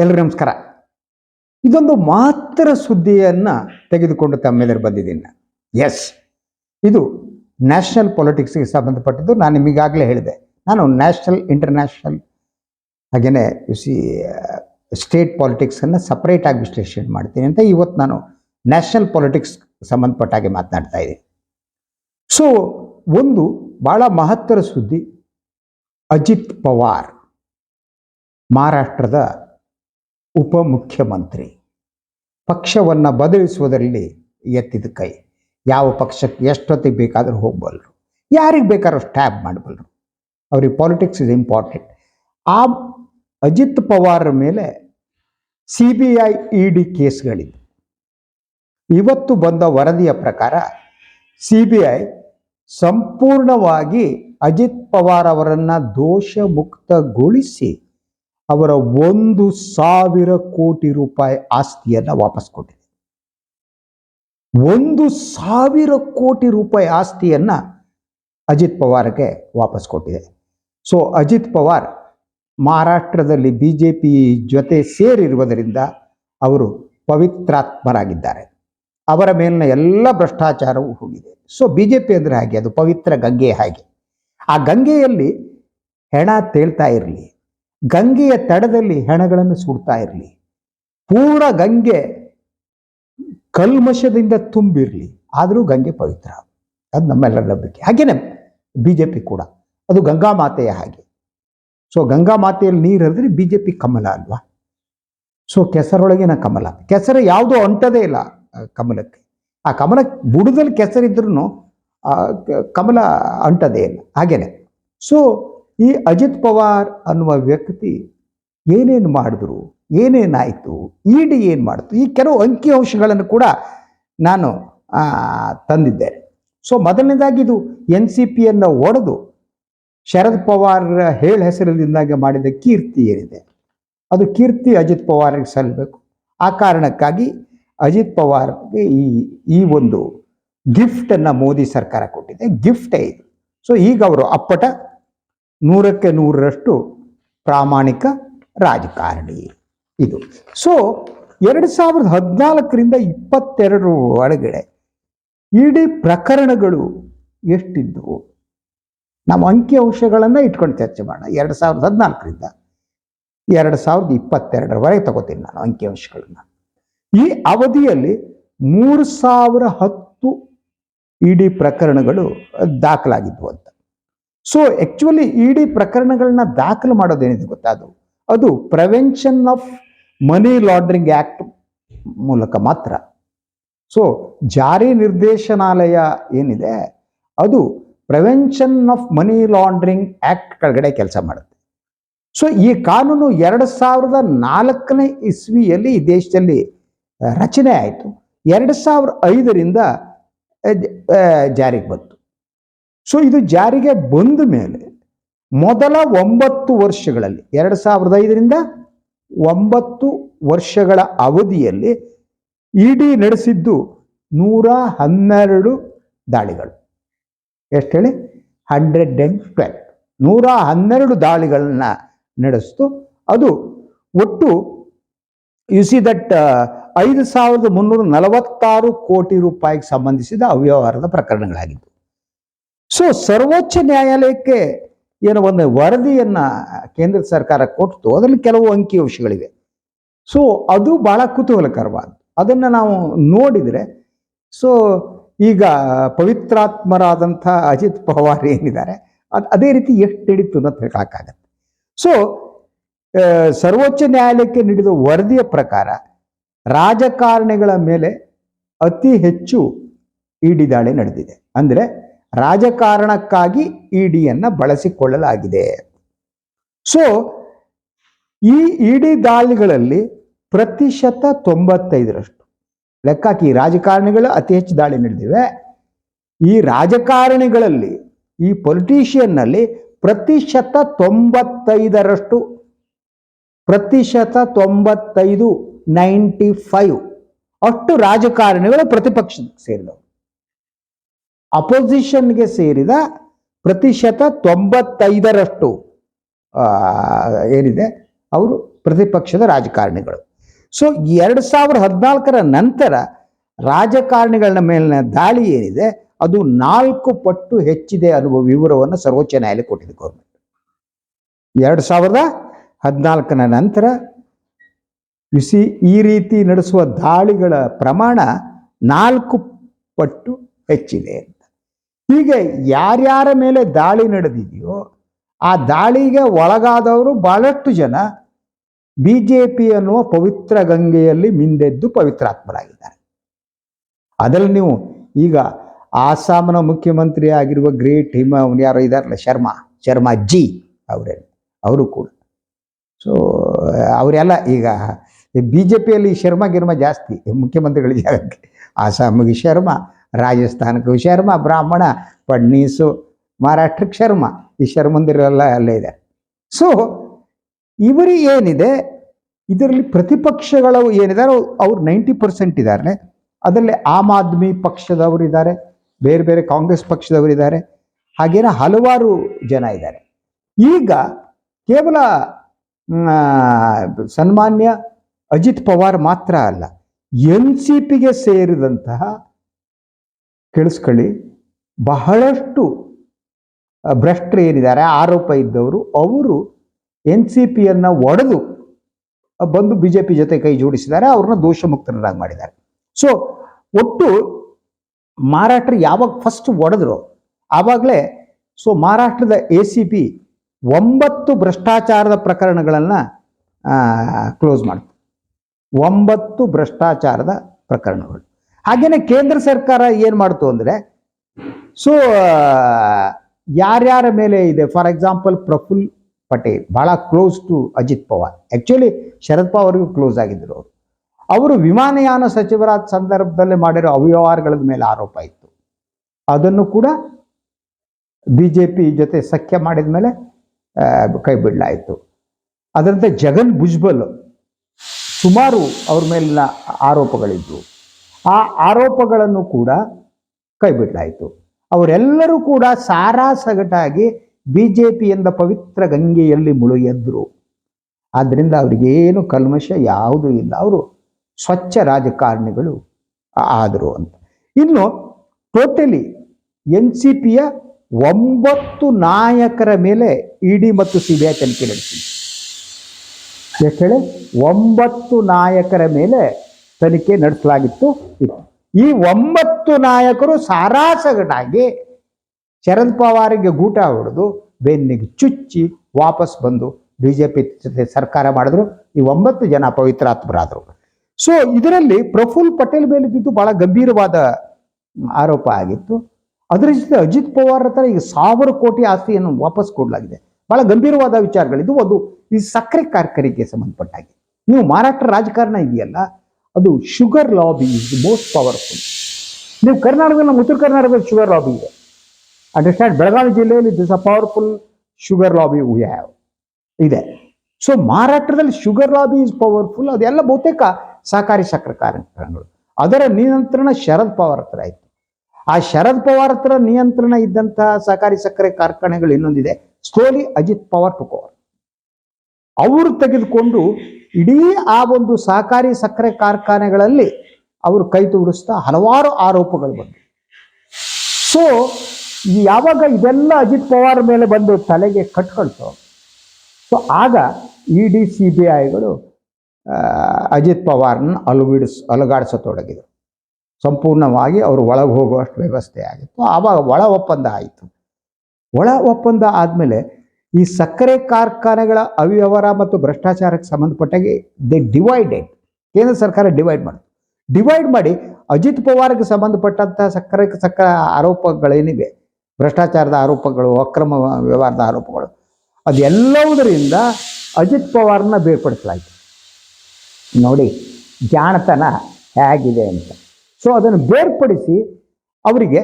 ಎಲ್ರಿಗೂ ನಮಸ್ಕಾರ. ಇದೊಂದು ಮಾತ್ರ ಸುದ್ದಿಯನ್ನು ತೆಗೆದುಕೊಂಡು ತಮ್ಮೆಲ್ಲರೂ ಬಂದಿದ್ದೀನಿ ಎಸ್ ಇದು ನ್ಯಾಷನಲ್ ಪೊಲಿಟಿಕ್ಸ್ಗೆ ಸಂಬಂಧಪಟ್ಟಿದ್ದು ನಾನು ನಿಮಗಾಗಲೇ ಹೇಳಿದೆ. ನಾನು ನ್ಯಾಷನಲ್ ಇಂಟರ್ನ್ಯಾಷನಲ್ ಹಾಗೆಯೇ ಸಿ ಸ್ಟೇಟ್ ಪಾಲಿಟಿಕ್ಸನ್ನು ಸಪ್ರೇಟಾಗಿ ವಿಶ್ಲೇಷಣೆ ಮಾಡ್ತೀನಿ ಅಂತ ಇವತ್ತು ನಾನು ನ್ಯಾಷನಲ್ ಪಾಲಿಟಿಕ್ಸ್ ಸಂಬಂಧಪಟ್ಟ ಹಾಗೆ ಮಾತನಾಡ್ತಾ ಇದ್ದೀನಿ. ಸೊ ಒಂದು ಭಾಳ ಮಹತ್ತರ ಸುದ್ದಿ, ಅಜಿತ್ ಪವಾರ್, ಮಹಾರಾಷ್ಟ್ರದ ಉಪಮುಖ್ಯಮಂತ್ರಿ. ಪಕ್ಷವನ್ನು ಬದಲಿಸುವುದರಲ್ಲಿ ಎತ್ತಿದ ಕೈ. ಯಾವ ಪಕ್ಷಕ್ಕೆ ಎಷ್ಟೊತ್ತಿಗೆ ಬೇಕಾದರೂ ಹೋಗ್ಬಲ್ಲರು ಯಾರಿಗೆ ಬೇಕಾದ್ರೂ ಸ್ಟ್ಯಾಬ್ ಮಾಡಬಲ್ಲರು ಅವ್ರಿಗೆ ಪಾಲಿಟಿಕ್ಸ್ ಇಸ್ ಇಂಪಾರ್ಟೆಂಟ್ ಆ ಅಜಿತ್ ಪವಾರ್ ಮೇಲೆ C B I E D ಕೇಸ್ಗಳಿದ್ದು ಇವತ್ತು ಬಂದ ವರದಿಯ ಪ್ರಕಾರ ಸಿ ಬಿ ಐ ಸಂಪೂರ್ಣವಾಗಿ ಅಜಿತ್ ಪವಾರ್ ಅವರನ್ನು ದೋಷ ಮುಕ್ತಗೊಳಿಸಿ ಅವರ ಒಂದು ಸಾವಿರ ಕೋಟಿ ರೂಪಾಯಿ ಆಸ್ತಿಯನ್ನು ವಾಪಸ್ ಕೊಟ್ಟಿದೆ. ಒಂದು ಸಾವಿರ ಕೋಟಿ ರೂಪಾಯಿ ಆಸ್ತಿಯನ್ನ ಅಜಿತ್ ಪವಾರ್ಗೆ ವಾಪಸ್ ಕೊಟ್ಟಿದೆ. ಸೊ ಅಜಿತ್ ಪವಾರ್ ಮಹಾರಾಷ್ಟ್ರದಲ್ಲಿ ಬಿ ಜೆ ಪಿ ಜೊತೆ ಸೇರಿರುವುದರಿಂದ ಅವರು ಪವಿತ್ರಾತ್ಮರಾಗಿದ್ದಾರೆ. ಅವರ ಮೇಲಿನ ಎಲ್ಲ ಭ್ರಷ್ಟಾಚಾರವೂ ಹೋಗಿದೆ. ಸೊ ಬಿ ಜೆ ಪಿ ಅಂದರೆ ಹಾಗೆ, ಅದು ಪವಿತ್ರ ಗಂಗೆ ಹಾಗೆ. ಆ ಗಂಗೆಯಲ್ಲಿ ಹೆಣ ತೇಳ್ತಾ ಇರಲಿ. ಗಂಗೆಯ ತಡದಲ್ಲಿ ಹೆಣಗಳನ್ನು ಸುಡ್ತಾ ಇರಲಿ. ಪೂರ್ಣ ಗಂಗೆ ಕಲ್ಮಶದಿಂದ ತುಂಬಿರಲಿ. ಆದರೂ ಗಂಗೆ ಪವಿತ್ರ. ಅದು ನಮ್ಮೆಲ್ಲರ ನಂಬಿಕೆ. ಹಾಗೇನೆ ಬಿ ಜೆ ಪಿ ಕೂಡ. ಅದು ಗಂಗಾ ಮಾತೆಯ ಹಾಗೆ. ಸೊ ಗಂಗಾ ಮಾತೆಯಲ್ಲಿ ನೀರು ಹರಿದ್ರೆ ಬಿ ಜೆ ಪಿ ಕಮಲ ಅಲ್ವಾ? ಸೊ ಕೆಸರೊಳಗಿನ ಕಮಲ. ಕೆಸರು ಯಾವುದೋ ಅಂಟದೇ ಇಲ್ಲ ಕಮಲಕ್ಕೆ. ಆ ಕಮಲ ಬುಡದಲ್ಲಿ ಕೆಸರಿದ್ರೂ ಕಮಲ ಅಂಟದೇ ಇಲ್ಲ. ಹಾಗೇನೆ. ಸೊ ಈ ಅಜಿತ್ ಪವಾರ್ ಅನ್ನುವ ವ್ಯಕ್ತಿ ಏನೇನು ಮಾಡಿದ್ರು ಏನೇನಾಯಿತು ಡಿ ಏನು ಮಾಡಿತು, ಈ ಕೆಲವು ಅಂಕಿಅಂಶಗಳನ್ನು ಕೂಡ ನಾನು ತಂದಿದ್ದೆ ತಂದಿದ್ದೇನೆ. ಸೊ, ಮೊದಲನೇದಾಗಿ ಇದು ಎನ್ ಸಿ ಪಿಯನ್ನು ಒಡೆದು ಶರದ್ ಪವಾರ್ ಹೇಳ ಹೆಸರಿನಿಂದಾಗಿ ಮಾಡಿದ ಕೀರ್ತಿ ಏನಿದೆ? ಅದು ಕೀರ್ತಿ ಅಜಿತ್ ಪವಾರ್ಗೆ ಸಲ್ಲಬೇಕು. ಆ ಕಾರಣಕ್ಕಾಗಿ ಅಜಿತ್ ಪವಾರ್ಗೆ ಈ ಈ ಒಂದು ಗಿಫ್ಟನ್ನು ಮೋದಿ ಸರ್ಕಾರ ಕೊಟ್ಟಿದೆ. ಗಿಫ್ಟೇ ಇದು. ಸೊ, ಈಗ ಅವರು ಅಪ್ಪಟ ನೂರಕ್ಕೆ ನೂರರಷ್ಟು ಪ್ರಾಮಾಣಿಕ ರಾಜಕಾರಣಿ ಇದು. ಸೊ ಎರಡು ಸಾವಿರದ ಹದಿನಾಲ್ಕರಿಂದ ಇಪ್ಪತ್ತೆರಡರ ಒಳಗಡೆ ಇಡೀ ಪ್ರಕರಣಗಳು ಎಷ್ಟಿದ್ದವು ನಾವು ಅಂಕಿಅಂಶಗಳನ್ನು ಇಟ್ಕೊಂಡು ಚರ್ಚೆ ಮಾಡೋಣ. ಎರಡು ಸಾವಿರದ ಹದಿನಾಲ್ಕರಿಂದ ಎರಡು ಸಾವಿರದ ಇಪ್ಪತ್ತೆರಡರವರೆಗೆ ತಗೋತೀನಿ ನಾನು ಅಂಕಿಅಂಶಗಳನ್ನು ಈ ಅವಧಿಯಲ್ಲಿ ಮೂರು ಸಾವಿರ ಹತ್ತು ಇಡೀ ಪ್ರಕರಣಗಳು ದಾಖಲಾಗಿದ್ವು ಅಂತ. ಸೊ ಆ್ಯಕ್ಚುಲಿ ಇಡೀ ಪ್ರಕರಣಗಳನ್ನ ದಾಖಲು ಮಾಡೋದೇನಿದೆ ಗೊತ್ತಾ ಅದು? ಅದು prevention of money laundering act ಮೂಲಕ ಮಾತ್ರ. ಸೊ ಜಾರಿ ನಿರ್ದೇಶನಾಲಯ ಏನಿದೆ? ಅದು prevention of money laundering act ಕೆಳಗಡೆ ಕೆಲಸ ಮಾಡುತ್ತೆ. ಸೊ ಈ ಕಾನೂನು ಎರಡು ಸಾವಿರದ ನಾಲ್ಕನೇ ಇಸ್ವಿಯಲ್ಲಿ ಈ ದೇಶದಲ್ಲಿ, ರಚನೆ ಆಯಿತು. ಎರಡು ಸಾವಿರ ಐದರಿಂದ ಜಾರಿಗೆ ಬಂತು. ಸೊ ಇದು ಜಾರಿಗೆ ಬಂದ ಮೇಲೆ ಮೊದಲ ಒಂಬತ್ತು ವರ್ಷಗಳಲ್ಲಿ, ಎರಡು ಸಾವಿರದ ಐದರಿಂದ ಒಂಬತ್ತು ವರ್ಷಗಳ ಅವಧಿಯಲ್ಲಿ ಇಡಿ ನಡೆಸಿದ್ದು ನೂರ ಹನ್ನೆರಡು ದಾಳಿಗಳು. ಎಷ್ಟು ಹೇಳಿ? Hundred and twelve. ನೂರ ಹನ್ನೆರಡು ದಾಳಿಗಳನ್ನ ನಡೆಸ್ತು. ಅದು ಒಟ್ಟು ಯು ಸಿ ದಟ್ ಐದು ಸಾವಿರದ ಮುನ್ನೂರ ನಲವತ್ತಾರು ಕೋಟಿ ರೂಪಾಯಿಗೆ ಸಂಬಂಧಿಸಿದ ಅವ್ಯವಹಾರದ ಪ್ರಕರಣಗಳಾಗಿದ್ದು ಸೊ ಸರ್ವೋಚ್ಚ ನ್ಯಾಯಾಲಯಕ್ಕೆ ಏನೋ ಒಂದು ವರದಿಯನ್ನ ಕೇಂದ್ರ ಸರ್ಕಾರ ಕೊಟ್ಟು ಅದರಲ್ಲಿ ಕೆಲವು ಅಂಕಿಅಂಶಗಳಿವೆ ಸೊ ಅದು ಬಹಳ ಕುತೂಹಲಕರವಾದ ಅದನ್ನು ನಾವು ನೋಡಿದರೆ ಸೊ ಈಗ ಪವಿತ್ರಾತ್ಮರಾದಂಥ ಅಜಿತ್ ಪವಾರ್ ಏನಿದ್ದಾರೆ, ಅದು ಅದೇ ರೀತಿ ಎಷ್ಟು ಹಿಡಿತು ಅಂತ ಹೇಳೋಕ್ಕಾಗತ್ತೆ ಸೊ ಸರ್ವೋಚ್ಚ ನ್ಯಾಯಾಲಯಕ್ಕೆ ನೀಡಿದ ವರದಿಯ ಪ್ರಕಾರ ರಾಜಕಾರಣಿಗಳ ಮೇಲೆ ಅತಿ ಹೆಚ್ಚು ಈಡಿದಾಳೆ ದಾಳಿ ನಡೆದಿದೆ. ಅಂದರೆ ರಾಜಕಾರಣಕ್ಕಾಗಿ ಇಡಿಯನ್ನು ಬಳಸಿಕೊಳ್ಳಲಾಗಿದೆ. ಸೊ ಈ ಇಡಿ ದಾಳಿಗಳಲ್ಲಿ ಪ್ರತಿಶತ ತೊಂಬತ್ತೈದರಷ್ಟು. ಲೆಕ್ಕಾಕಿ ರಾಜಕಾರಣಿಗಳು ಅತಿ ಹೆಚ್ಚು ದಾಳಿ ನಡೆದಿವೆ. ಈ ರಾಜಕಾರಣಿಗಳಲ್ಲಿ, ಈ ಪೊಲಿಟಿಷಿಯನ್ನಲ್ಲಿ ಪ್ರತಿಶತ ತೊಂಬತ್ತೈದರಷ್ಟು, ಪ್ರತಿಶತ ತೊಂಬತ್ತೈದು, ನೈಂಟಿ ಫೈವ್ ಅಷ್ಟು ರಾಜಕಾರಣಿಗಳು ಪ್ರತಿಪಕ್ಷಕ್ಕೆ ಸೇರಿದವು. ಅಪೋಸಿಷನ್ಗೆ ಸೇರಿದ ಪ್ರತಿಶತ ತೊಂಬತ್ತೈದರಷ್ಟು ಏನಿದೆ, ಅವರು ಪ್ರತಿಪಕ್ಷದ ರಾಜಕಾರಣಿಗಳು. ಸೊ ಎರಡು ಸಾವಿರದ ಹದಿನಾಲ್ಕರ ನಂತರ ರಾಜಕಾರಣಿಗಳ ಮೇಲಿನ ದಾಳಿ ಏನಿದೆ, ಅದು ನಾಲ್ಕು ಪಟ್ಟು ಹೆಚ್ಚಿದೆ ಅನ್ನುವ ವಿವರವನ್ನು ಸರ್ವೋಚ್ಚ ನ್ಯಾಯಾಲಯ ಕೊಟ್ಟಿದೆ ಗೌರ್ಮೆಂಟ್. ಎರಡು ಸಾವಿರದ ಹದಿನಾಲ್ಕನ ನಂತರ ಬಿಸಿ ಈ ರೀತಿ ನಡೆಸುವ ದಾಳಿಗಳ ಪ್ರಮಾಣ ನಾಲ್ಕು ಪಟ್ಟು ಹೆಚ್ಚಿದೆ. ಹೀಗೆ ಯಾರ್ಯಾರ ಮೇಲೆ ದಾಳಿ ನಡೆದಿದೆಯೋ ಆ ದಾಳಿಗೆ ಒಳಗಾದವರು ಬಹಳಷ್ಟು ಜನ ಬಿ ಜೆ ಪಿ ಅನ್ನುವ ಪವಿತ್ರ ಗಂಗೆಯಲ್ಲಿ ಮಿಂದೆದ್ದು ಪವಿತ್ರಾತ್ಮರಾಗಿದ್ದಾರೆ. ಅದರಲ್ಲಿ ನೀವು ಈಗ ಆಸಾಮ್ನ ಮುಖ್ಯಮಂತ್ರಿ ಆಗಿರುವ ಗ್ರೇಟ್ ಹಿಮ, ಅವ್ನು ಯಾರೋ ಇದಾರಲ್ಲ, ಶರ್ಮಾ ಶರ್ಮಾ ಜಿ ಅವರೇ ಅವರು ಕೂಡ. ಸೊ ಅವರೆಲ್ಲ ಈಗ ಬಿ ಜೆ ಪಿಯಲ್ಲಿ ಶರ್ಮಾ, ಗಿರ್ಮಾ ಜಾಸ್ತಿ ಮುಖ್ಯಮಂತ್ರಿಗಳ ಜಾಗಕ್ಕೆ ಆಸಾಮಿಗೆ ಶರ್ಮಾ ರಾಜಸ್ಥಾನಕ್ಕೂ ಶರ್ಮ, ಬ್ರಾಹ್ಮಣ ಫಡ್ನೀಸು ಮಹಾರಾಷ್ಟ್ರಕ್ಕೆ ಶರ್ಮ, ಈ ಶರ್ಮಂದಿರಲ್ಲ ಅಲ್ಲೇ ಇದೆ. ಸೊ ಇವರಿಗೆ ಏನಿದೆ, ಇದರಲ್ಲಿ ಪ್ರತಿಪಕ್ಷಗಳು ಏನಿದ್ದಾರೆ, ಅವ್ರು ನೈಂಟಿ ಪರ್ಸೆಂಟ್ ಇದ್ದಾರೆ. ಅದರಲ್ಲಿ ಆಮ್ ಆದ್ಮಿ ಪಕ್ಷದವರು ಇದ್ದಾರೆ, ಬೇರೆ ಬೇರೆ ಕಾಂಗ್ರೆಸ್ ಪಕ್ಷದವರು ಇದ್ದಾರೆ, ಹಾಗೇನೆ ಹಲವಾರು ಜನ ಇದ್ದಾರೆ. ಈಗ ಕೇವಲ ಸನ್ಮಾನ್ಯ ಅಜಿತ್ ಪವಾರ್ ಮಾತ್ರ ಅಲ್ಲ, ಎನ್ ಸಿ ಪಿಗೆ ಸೇರಿದಂತಹ ಕೇಳಿಸ್ಕೊಳ್ಳಿ ಬಹಳಷ್ಟು ಭ್ರಷ್ಟರು ಏನಿದ್ದಾರೆ, ಆರೋಪ ಇದ್ದವರು, ಅವರು ಎನ್ ಸಿ ಪಿಯನ್ನು ಒಡೆದು ಬಂದು ಬಿ ಜೆ ಪಿ ಜೊತೆ ಕೈ ಜೋಡಿಸಿದ್ದಾರೆ, ಅವ್ರನ್ನ ದೋಷ ಮುಕ್ತರನ್ನಾಗಿ ಮಾಡಿದ್ದಾರೆ. ಸೊ ಒಟ್ಟು ಮಹಾರಾಷ್ಟ್ರ ಯಾವಾಗ ಫಸ್ಟ್ ಒಡೆದ್ರು? ಆವಾಗಲೇ ಸೊ ಮಹಾರಾಷ್ಟ್ರದ ಎ ಸಿ ಪಿ ಒಂಬತ್ತು ಭ್ರಷ್ಟಾಚಾರದ ಪ್ರಕರಣಗಳನ್ನು ಕ್ಲೋಸ್ ಮಾಡ್ತು. ಒಂಬತ್ತು ಭ್ರಷ್ಟಾಚಾರದ ಪ್ರಕರಣಗಳು. ಹಾಗೆಯೇ ಕೇಂದ್ರ ಸರ್ಕಾರ ಏನು ಮಾಡ್ತು ಅಂದರೆ ಸೊ ಯಾರ್ಯಾರ ಮೇಲೆ ಇದೆ ಫಾರ್ ಎಕ್ಸಾಂಪಲ್ ಪ್ರಫುಲ್ ಪಟೇಲ್, ಬಹಳ close to Ajit Pawar. Actually Sharad ಪವಾರ್ಗೂ close ಆಗಿದ್ದರು ಅವರು. ಅವರು ವಿಮಾನಯಾನ ಸಚಿವರಾದ ಸಂದರ್ಭದಲ್ಲಿ ಮಾಡಿರೋ ಅವ್ಯವಹಾರಗಳ ಮೇಲೆ ಆರೋಪ ಇತ್ತು. ಅದನ್ನು ಕೂಡ ಬಿ ಜೆ ಪಿ ಜೊತೆ ಸಖ್ಯ ಮಾಡಿದ ಮೇಲೆ ಕೈ ಬಿಡಲಾಯಿತು ಅದರಂತೆ ಜಗನ್ ಭುಜ್ಬಲ್, ಸುಮಾರು ಅವ್ರ ಮೇಲಿನ ಆರೋಪಗಳಿದ್ವು. ಆ ಆರೋಪಗಳನ್ನು ಕೂಡ ಕೈಬಿಡಲಾಯಿತು ಅವರೆಲ್ಲರೂ ಕೂಡ ಸಾರಾ ಸಗಟಾಗಿ ಬಿ ಜೆ ಪಿಯಿಂದ ಪವಿತ್ರ ಗಂಗೆಯಲ್ಲಿ ಮುಳುಗೆದ್ರು. ಆದ್ದರಿಂದ ಅವರಿಗೇನು ಕಲ್ಮಶ ಯಾವುದೂ ಇಲ್ಲ. ಅವರು ಸ್ವಚ್ಛ ರಾಜಕಾರಣಿಗಳು ಆದರು ಅಂತ. ಇನ್ನು ಟೋಟಲಿ ಎನ್ ಸಿ ಪಿಯ ಒಂಬತ್ತು ನಾಯಕರ ಮೇಲೆ ಇಡಿ ಮತ್ತು ಸಿ ಬಿ ಐ ತನಿಖೆ ನಡೆಸಿದೆ. ಎಷ್ಟು ಹೇಳಿ? ಒಂಬತ್ತು ನಾಯಕರ ಮೇಲೆ ತನಿಖೆ ನಡೆಸಲಾಗಿತ್ತು. ಈ ಒಂಬತ್ತು ನಾಯಕರು ಸಾರಾಸಗಟಾಗಿ ಶರದ್ ಪವಾರಿಗೆ ಗೂಟ ಹೊಡೆದು ಬೆನ್ನಿಗೆ ಚುಚ್ಚಿ ವಾಪಸ್ ಬಂದು ಬಿ ಜೆ ಪಿ ಜೊತೆ ಸರ್ಕಾರ ಮಾಡಿದ್ರು. ಈ ಒಂಬತ್ತು ಜನ ಪವಿತ್ರಾತ್ಮರಾದರು. ಸೊ ಇದರಲ್ಲಿ ಪ್ರಫುಲ್ ಪಟೇಲ್ ಮೇಲಿದ್ದು ಬಹಳ ಗಂಭೀರವಾದ ಆರೋಪ ಆಗಿತ್ತು. ಅದರ ಜೊತೆ ಅಜಿತ್ ಪವಾರ್ ಹತ್ರ ಈಗ ಸಾವಿರ ಕೋಟಿ ಆಸ್ತಿಯನ್ನು ವಾಪಸ್ ಕೊಡಲಾಗಿದೆ. ಬಹಳ ಗಂಭೀರವಾದ ವಿಚಾರಗಳಿದ್ದು ಅದು ಈ ಸಕ್ಕರೆ ಕಾರ್ಖರಿಗೆ ಸಂಬಂಧಪಟ್ಟಾಗಿ. ನೀವು ಮಹಾರಾಷ್ಟ್ರ ರಾಜಕಾರಣ ಇದೆಯಲ್ಲ ಅದು sugar lobby is the most powerful ನೀವು ಕರ್ನಾಟಕದಲ್ಲಿ, ನಮ್ಮ ಉತ್ತರ ಕರ್ನಾಟಕದಲ್ಲಿ ಶುಗರ್ ಲಾಬಿ ಇದೆ. ಅಂಡರ್ಸ್ಟ್ಯಾಂಡ್ ಬೆಳಗಾವಿ ಜಿಲ್ಲೆಯಲ್ಲಿ this a powerful sugar lobby we have ಇದೆ. ಸೊ ಮಹಾರಾಷ್ಟ್ರದಲ್ಲಿ ಶುಗರ್ ಲಾಬಿ ಇಸ್ ಪವರ್ಫುಲ್ ಅದೆಲ್ಲ ಬಹುತೇಕ ಸಹಕಾರಿ ಸಕ್ಕರೆ ಕಾರ್ಯಕ್ರಮಗಳು ಅದರ ನಿಯಂತ್ರಣ ಶರದ್ ಪವಾರ್ ಹತ್ರ ಆಯಿತು. ಆ ಶರದ್ ಪವಾರ್ ಹತ್ರ ನಿಯಂತ್ರಣ ಇದ್ದಂತಹ ಸಹಕಾರಿ ಸಕ್ಕರೆ ಕಾರ್ಖಾನೆಗಳು ಇನ್ನೊಂದಿದೆ. ಸ್ಲೋಲಿ ಅಜಿತ್ ಪವಾರ್ ಟುಕೋರ್ ಅವರು ತೆಗೆದುಕೊಂಡು ಇಡೀ ಆ ಒಂದು ಸಹಕಾರಿ ಸಕ್ಕರೆ ಕಾರ್ಖಾನೆಗಳಲ್ಲಿ ಅವರು ಕೈ ತೋರಿಸ್ತಾ ಹಲವಾರು ಆರೋಪಗಳು ಬಂದವು. ಸೊ ಯಾವಾಗ ಇದೆಲ್ಲ ಅಜಿತ್ ಪವಾರ್ ಮೇಲೆ ಬಂದು ತಲೆಗೆ ಕಟ್ಕೊಳ್ತೋ ಸೊ ಆಗ ಇ ಡಿ ಸಿ ಬಿ ಐಗಳು ಅಜಿತ್ ಪವಾರ್ನ ಅಲುಗಿಡಿಸ್, ಅಲುಗಾಡಿಸತೊಡಗಿದರು. ಸಂಪೂರ್ಣವಾಗಿ ಅವರು ಒಳಗೆ ಹೋಗುವಷ್ಟು ವ್ಯವಸ್ಥೆ ಆಗಿತ್ತು. ಆವಾಗ ಒಳ ಒಪ್ಪಂದ ಆಯಿತು. ಒಳ ಒಪ್ಪಂದ ಆದಮೇಲೆ ಈ ಸಕ್ಕರೆ ಕಾರ್ಖಾನೆಗಳ ಅವ್ಯವಹಾರ ಮತ್ತು ಭ್ರಷ್ಟಾಚಾರಕ್ಕೆ ಸಂಬಂಧಪಟ್ಟಾಗೆ ದೇ ಡಿವೈಡೆಡ್ ಕೇಂದ್ರ ಸರ್ಕಾರ ಡಿವೈಡ್ ಮಾಡಿತು ಡಿವೈಡ್ ಮಾಡಿ ಅಜಿತ್ ಪವಾರ್ಗೆ ಸಂಬಂಧಪಟ್ಟಂಥ ಸಕ್ಕರೆ ಸಕ್ಕರೆ ಆರೋಪಗಳೇನಿವೆ? ಭ್ರಷ್ಟಾಚಾರದ ಆರೋಪಗಳು, ಅಕ್ರಮ ವ್ಯವಹಾರದ ಆರೋಪಗಳು. ಅದೆಲ್ಲವುದರಿಂದ ಅಜಿತ್ ಪವಾರ್ನ ಬೇರ್ಪಡಿಸಲಾಯಿತು. ನೋಡಿ, ಜಾಣತನ ಹೇಗಿದೆ ಅಂತ. ಸೊ ಅದನ್ನು ಬೇರ್ಪಡಿಸಿ ಅವರಿಗೆ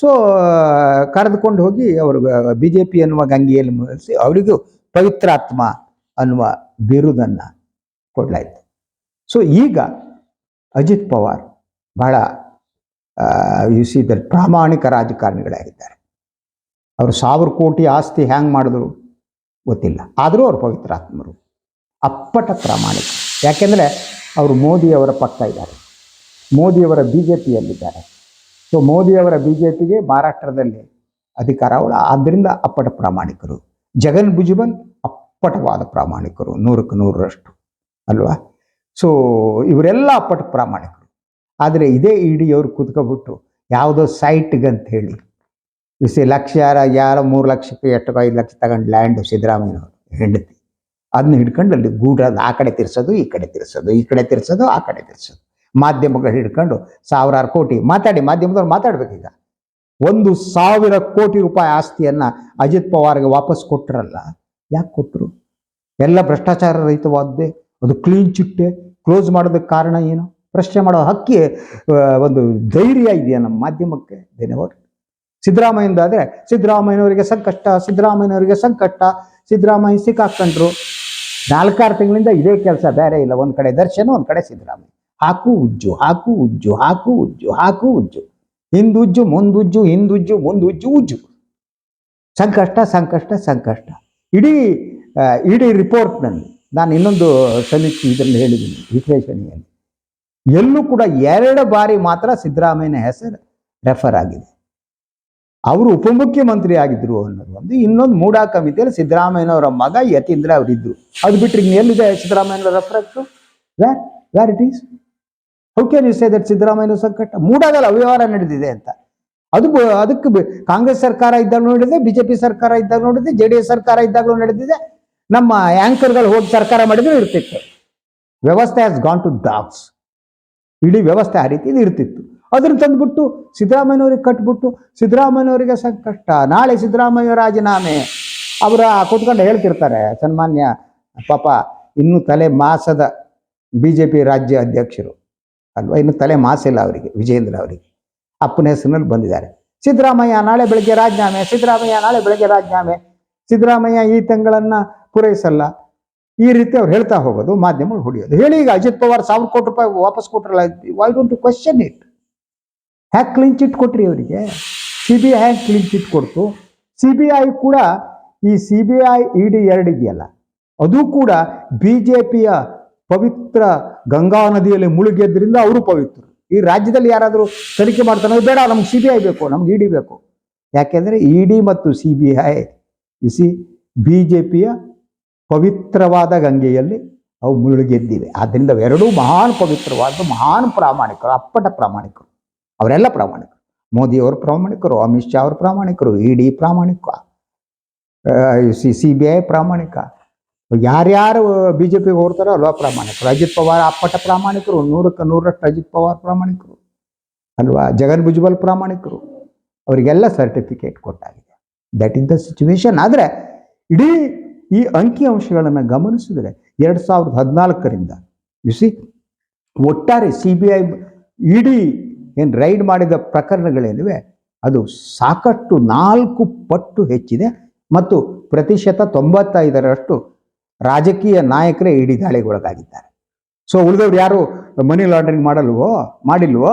ಸೊ ಕರೆದುಕೊಂಡು ಹೋಗಿ ಅವರು ಬಿ ಜೆ ಪಿ ಅನ್ನುವ ಗಂಗೆಯಲ್ಲಿ ಮುಗಿಸಿ ಅವರಿಗೂ ಪವಿತ್ರಾತ್ಮ ಅನ್ನುವ ಬಿರುದನ್ನು ಕೊಡಲಾಯಿತು. ಸೊ ಈಗ ಅಜಿತ್ ಪವಾರ್ ಬಹಳ ಯು ಸಿ ದ ಪ್ರಾಮಾಣಿಕ ರಾಜಕಾರಣಿಗಳಾಗಿದ್ದಾರೆ. ಅವರು ಸಾವಿರ ಕೋಟಿ ಆಸ್ತಿ ಹ್ಯಾಂಗ್ ಮಾಡಿದ್ರು ಗೊತ್ತಿಲ್ಲ. ಆದರೂ ಅವರು ಪವಿತ್ರಾತ್ಮರು ಅಪ್ಪಟ ಪ್ರಾಮಾಣಿಕ. ಯಾಕೆಂದರೆ ಅವರು ಮೋದಿಯವರ ಪಕ್ಕ ಇದ್ದಾರೆ. ಮೋದಿಯವರ ಬಿ ಜೆ ಪಿಯಲ್ಲಿದ್ದಾರೆ ಸೊ ಮೋದಿಯವರ ಬಿ ಜೆ ಪಿಗೆ ಮಹಾರಾಷ್ಟ್ರದಲ್ಲಿ ಅಧಿಕಾರ ಅವಳ. ಆದ್ದರಿಂದ ಅಪ್ಪಟ ಪ್ರಾಮಾಣಿಕರು. ಜಗನ್ ಭುಜಬಲ್ ಅಪ್ಪಟವಾದ ಪ್ರಾಮಾಣಿಕರು. ನೂರಕ್ಕೆ ನೂರರಷ್ಟು. ಅಲ್ವಾ? ಸೊ ಇವರೆಲ್ಲ ಅಪ್ಪಟ ಪ್ರಾಮಾಣಿಕರು. ಆದರೆ ಇದೇ ಇಡಿ ಅವ್ರು ಕೂತ್ಕೊಬಿಟ್ಟು ಯಾವುದೋ ಸೈಟ್ಗೆ ಅಂತ ಹೇಳಿ ಬಿಸಿ ಲಕ್ಷ ಯಾರ ಯಾರ ಮೂರು ಲಕ್ಷಕ್ಕೆ ಎಷ್ಟು ಐದು ಲಕ್ಷ ತಗೊಂಡು ಲ್ಯಾಂಡು ಸಿದ್ದರಾಮಯ್ಯನವರು ಹೆಂಡತಿ. ಅದನ್ನ ಹಿಡ್ಕೊಂಡು ಅಲ್ಲಿ ಗೂಡ್ರದ್ದು ಆ ಕಡೆ ತಿರ್ಸೋದು, ಈ ಕಡೆ ತಿರ್ಸೋದು, ಈ ಕಡೆ ತಿರ್ಸೋದು, ಆ ಕಡೆ ತಿರ್ಸೋದು. ಮಾಧ್ಯಮಗಳು ಹಿಡ್ಕೊಂಡು ಸಾವಿರಾರು ಕೋಟಿ ಮಾತಾಡಿ, ಮಾಧ್ಯಮದವ್ರು ಮಾತಾಡ್ಬೇಕೀಗ ಒಂದು ಸಾವಿರ ಕೋಟಿ ರೂಪಾಯಿ ಆಸ್ತಿಯನ್ನ ಅಜಿತ್ ಪವಾರ್ಗೆ ವಾಪಸ್ ಕೊಟ್ಟರಲ್ಲ ಯಾಕೆ ಕೊಟ್ಟರು ಎಲ್ಲ ಭ್ರಷ್ಟಾಚಾರ ರಹಿತವಾದ್ದೇ? ಅದು ಕ್ಲೀನ್ ಚಿಟ್ಟೆ ಕ್ಲೋಸ್ ಮಾಡೋದಕ್ಕೆ ಕಾರಣ ಏನು? ಪ್ರಶ್ನೆ ಮಾಡೋ ಹಕ್ಕಿ ಒಂದು ಧೈರ್ಯ ಇದೆಯಾ ನಮ್ಮ ಮಾಧ್ಯಮಕ್ಕೆ ಧನ್ಯವಾದ ಸಿದ್ದರಾಮಯ್ಯಂದಾದ್ರೆ ಸಿದ್ದರಾಮಯ್ಯನವರಿಗೆ ಸಂಕಷ್ಟ ಸಿದ್ದರಾಮಯ್ಯನವರಿಗೆ ಸಂಕಷ್ಟ, ಸಿದ್ದರಾಮಯ್ಯ ಸಿಕ್ಕಾಕೊಂಡ್ರು. ನಾಲ್ಕಾರು ತಿಂಗಳಿಂದ ಇದೇ ಕೆಲಸ ಬೇರೆ ಇಲ್ಲ, ಒಂದು ಕಡೆ ದರ್ಶನ, ಒಂದು ಕಡೆ ಸಿದ್ದರಾಮಯ್ಯ. ಹಾಕು ಉಜ್ಜು ಹಾಕು ಉಜ್ಜು ಹಾಕು ಉಜ್ಜು ಹಾಕು ಉಜ್ಜು. ಹಿಂದುಜ್ಜು, ಮುಂದುಜ್ಜು ಹಿಂದುಜ್ಜು, ಮುಂದುಜ್ಜು, ಉಜ್ಜು. ಸಂಕಷ್ಟ ಸಂಕಷ್ಟ ಸಂಕಷ್ಟ. ಇಡೀ ಇಡೀ ರಿಪೋರ್ಟ್ನಲ್ಲಿ ನಾನು ಇನ್ನೊಂದು ಸಮೀಕ್ಷೆ ಇದರಲ್ಲಿ ಹೇಳಿದ್ದೀನಿ, ವಿಶ್ಲೇಷಣೆಯಲ್ಲಿ. ಎಲ್ಲೂ ಕೂಡ ಎರಡು ಬಾರಿ ಮಾತ್ರ ಸಿದ್ದರಾಮಯ್ಯನ ಹೆಸರು ರೆಫರ್ ಆಗಿದೆ. ಅವರು ಉಪಮುಖ್ಯಮಂತ್ರಿ ಆಗಿದ್ರು ಅನ್ನೋದು ಒಂದು. ಇನ್ನೊಂದು ಮೂಡಾ ಕಮಿಟಿಯಲ್ಲಿ ಸಿದ್ದರಾಮಯ್ಯನವರ ಮಗ ಯತೀಂದ್ರ ಅವರಿದ್ದರು ಅದು ಬಿಟ್ಟರೆ ಎಲ್ಲಿದೆ ಎಲ್ಲಿದೆ refer ಆಗ್ತು? Where where it is how can you say that ಸಿದ್ದರಾಮಯ್ಯನ ಸಂಕಟ ಮೂಡಾದಲ್ಲಿ ಅವ್ಯವಹಾರ ನಡೆದಿದೆ ಅಂತ. ಅದು ಅದಕ್ಕೆ ಕಾಂಗ್ರೆಸ್ ಸರ್ಕಾರ ಇದ್ದಾಗ ನೋಡಿದೆ ಬಿಜೆಪಿ ಸರ್ಕಾರ ಇದ್ದಾಗ ನೋಡಿದೆ ಜೆ ಡಿ ಎಸ್ ಸರ್ಕಾರ ಇದ್ದಾಗಲೂ ನಡೆದಿದೆ. ನಮ್ಮ ಆಂಕರ್ಗಳು ಹೋಗಿ ಸರ್ಕಾರ ಮಾಡಿದ್ರು ಇರ್ತಿತ್ತು. ವ್ಯವಸ್ಥೆ ಹ್ಯಾಸ್ ಗಾನ್ ಟು ಡಾಕ್ಸ್ ಇಡೀ ವ್ಯವಸ್ಥೆ ಆ ರೀತಿ ಇರ್ತಿತ್ತು. ಅದನ್ನು ತಂದ್ಬಿಟ್ಟು ಸಿದ್ದರಾಮಯ್ಯನವ್ರಿಗೆ ಕಟ್ಬಿಟ್ಟು, ಸಿದ್ದರಾಮಯ್ಯನವರಿಗೆ ಸಂಕಷ್ಟ. ನಾಳೆ ಸಿದ್ದರಾಮಯ್ಯ ರಾಜೀನಾಮೆ. ಅವರ ಕೂತ್ಕೊಂಡು ಹೇಳ್ತಿರ್ತಾರೆ, ಸನ್ಮಾನ್ಯ ಪಾಪ, ಇನ್ನು ತಲೆ ಮಾಸದ ಬಿ ಜೆ ಪಿ ರಾಜ್ಯ ಅಧ್ಯಕ್ಷರು. ಅಲ್ವಾ? ಇನ್ನು ತಲೆ ಮಾಸಿಲ್ಲ ಅವರಿಗೆ ವಿಜೇಂದ್ರ ಅವರಿಗೆ. ಅಪ್ಪನ ಹೆಸರಿನಲ್ಲಿ ಬಂದಿದ್ದಾರೆ. ಸಿದ್ದರಾಮಯ್ಯ, ನಾಳೆ ಬೆಳಗ್ಗೆ ರಾಜೀನಾಮೆ, ಸಿದ್ದರಾಮಯ್ಯ, ನಾಳೆ ಬೆಳಗ್ಗೆ ರಾಜೀನಾಮೆ. ಸಿದ್ದರಾಮಯ್ಯ ಈ ತಿಂಗಳನ್ನು ಪೂರೈಸಲ್ಲ. ಈ ರೀತಿ ಅವ್ರು ಹೇಳ್ತಾ ಹೋಗೋದು, ಮಾಧ್ಯಮಗಳು ಹೊಡೆಯೋದು. ಹೇಳಿ ಈಗ ಅಜಿತ್ ಪವಾರ್ ಸಾವಿರ ಕೋಟಿ ರೂಪಾಯಿ ವಾಪಸ್ ಕೊಟ್ರಲ್ಲ ವೈ ಡೋಂಟ್ ಕ್ವಶನ್ ಇಟ್ ಹ್ಯಾಕ್ ಕ್ಲೀನ್ ಚಿಟ್ ಕೊಟ್ರಿ ಅವರಿಗೆ. ಸಿ ಬಿ ಐ ಹ್ಯಾಕ್ ಕ್ಲೀನ್ ಚಿಟ್ ಕೊಡ್ತು. ಸಿ ಬಿ ಐ ಕೂಡ ಈ C B I E D ಎರಡಿದೆಯಲ್ಲ ಅದು ಕೂಡ ಬಿ ಜೆ ಪಿಯ ಪವಿತ್ರ ಗಂಗಾ ನದಿಯಲ್ಲಿ ಮುಳುಗಿದ್ರಿಂದ ಅವರು ಪವಿತ್ರರು. ಈ ರಾಜ್ಯದಲ್ಲಿ ಯಾರಾದರೂ ತನಿಖೆ ಮಾಡ್ತಾನೆ ಬೇಡ, ನಮ್ಗೆ ಸಿ ಬಿ ಐ ಬೇಕು, ನಮ್ಗೆ ಇ ಡಿ ಬೇಕು. ಯಾಕೆಂದರೆ ಇ ಡಿ ಮತ್ತು C B I EC B J ಪಿಯ ಪವಿತ್ರವಾದ ಗಂಗೆಯಲ್ಲಿ ಅವು ಮುಳುಗೆದ್ದಿವೆ. ಆದ್ದರಿಂದ ಎರಡೂ ಮಹಾನ್ ಪವಿತ್ರವಾದ, ಮಹಾನ್ ಪ್ರಾಮಾಣಿಕರು, ಅಪ್ಪಟ ಪ್ರಾಮಾಣಿಕರು. ಅವರೆಲ್ಲ ಪ್ರಾಮಾಣಿಕರು. ಮೋದಿಯವರು ಪ್ರಾಮಾಣಿಕರು, ಅಮಿತ್ ಶಾ ಅವರು ಪ್ರಾಮಾಣಿಕರು ಇ ಡಿ ಪ್ರಾಮಾಣಿಕ ಸಿ ಸಿ ಬಿ ಐ ಪ್ರಾಮಾಣಿಕ. ಯಾರ್ಯಾರು ಬಿ ಜೆ ಪಿಗೆ ಹೋಗ್ತಾರೋ ಅಲ್ವಾ ಪ್ರಾಮಾಣಿಕರು? ಅಜಿತ್ ಪವಾರ್ ಅಪ್ಪಟ ಪ್ರಾಮಾಣಿಕರು, ನೂರಕ್ಕೆ ನೂರಷ್ಟು ಅಜಿತ್ ಪವಾರ್ ಪ್ರಾಮಾಣಿಕರು, ಅಲ್ವಾ? ಜಗನ್ ಭುಜ್ಬಲ್ ಪ್ರಾಮಾಣಿಕರು. ಅವರಿಗೆಲ್ಲ ಸರ್ಟಿಫಿಕೇಟ್ ಕೊಟ್ಟಾಗಿದೆ. ದಟ್ ಇಸ್ ದ ಸಿಚುವೇಶನ್ ಆದರೆ ಇಡೀ ಈ ಅಂಕಿ ಅಂಶಗಳನ್ನು ಗಮನಿಸಿದರೆ ಎರಡು ಸಾವಿರದ ಹದಿನಾಲ್ಕರಿಂದ ಸಿ ಒಟ್ಟಾರೆ ಸಿ ಬಿ ಐ ಇಡೀ ಏನು ರೈಡ್ ಮಾಡಿದ ಪ್ರಕರಣಗಳೇನಿವೆ, ಅದು ಸಾಕಷ್ಟು ನಾಲ್ಕು ಪಟ್ಟು ಹೆಚ್ಚಿದೆ ಮತ್ತು ಪ್ರತಿಶತ ತೊಂಬತ್ತೈದರಷ್ಟು ರಾಜಕೀಯ ನಾಯಕರೇ ಇಡೀ ದಾಳಿಗೊಳಗಾಗಿದ್ದಾರೆ. ಸೊ ಉಳಿದವ್ರು ಯಾರು? ಮನಿ ಲಾಂಡ್ರಿಂಗ್ ಮಾಡಲ್ವೋ? ಮಾಡಿಲ್ವೋ?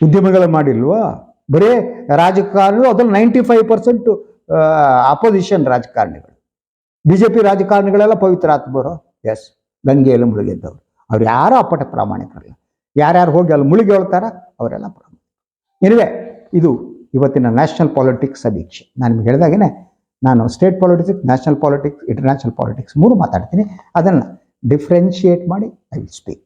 ಉದ್ಯಮಗಳು ಮಾಡಿಲ್ವೋ? ಬರೀ ರಾಜಕಾರಣಿಗಳು ಅದ್ರಲ್ಲಿ ನೈಂಟಿ ಫೈವ್ ಪರ್ಸೆಂಟ್ ಅಪೋಸಿಷನ್ ರಾಜಕಾರಣಿಗಳು. ಬಿ ಜೆ ಪಿ ರಾಜಕಾರಣಿಗಳೆಲ್ಲ ಪವಿತ್ರ ಆತ್ಮರು ಎಸ್ ಗಂಗೆಯಲ್ಲಿ ಮುಳುಗಿದ್ದವರು ಅವ್ರು ಯಾರೂ ಅಪ್ಪಟ ಪ್ರಾಮಾಣಿಕರಲ್ಲ ಯಾರ್ಯಾರು ಹೋಗಿ ಅಲ್ಲಿ ಮುಳುಗಿ ಹೇಳ್ತಾರ? ಅವರೆಲ್ಲ ಪ್ರಾಮಾಣಿಕ ಇದು ಇವತ್ತಿನ ನ್ಯಾಷನಲ್ ಪಾಲಿಟಿಕ್ಸ್ ಸಮೀಕ್ಷೆ. ನಾನು ನಿಮ್ಗೆ ಹೇಳಿದಾಗೇನೆ ನಾನು state politics national politics international politics ಮೂರು ಮಾತಾಡ್ತೀನಿ. ಅದನ್ನು ಡಿಫ್ರೆನ್ಷಿಯೇಟ್ ಮಾಡಿ ಐ ವಿಲ್ ಸ್ಪೀಕ್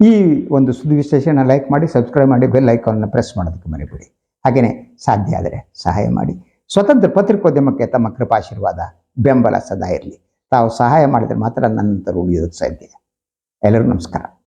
ಈ ಒಂದು ಸುದ್ದಿ ವಿಶ್ಲೇಷಣೆ ಲೈಕ್ ಮಾಡಿ ಸಬ್ಸ್ಕ್ರೈಬ್ ಮಾಡಿ ಬೆಲ್ ಐಕಾನ್ನ ಪ್ರೆಸ್ ಮಾಡೋದಕ್ಕೆ ಮರಿಬಿಡಿ. ಹಾಗೆಯೇ ಸಾಧ್ಯ ಆದರೆ ಸಹಾಯ ಮಾಡಿ. ಸ್ವತಂತ್ರ ಪತ್ರಿಕೋದ್ಯಮಕ್ಕೆ ತಮ್ಮ ಕೃಪಾಶೀರ್ವಾದ ಬೆಂಬಲ ಸದಾ ಇರಲಿ. ತಾವು ಸಹಾಯ ಮಾಡಿದರೆ ಮಾತ್ರ ನನ್ನಂತರ ಉಳಿಯೋದಕ್ಕೆ ಸಾಧ್ಯ. ಎಲ್ಲರಿಗೂ ನಮಸ್ಕಾರ.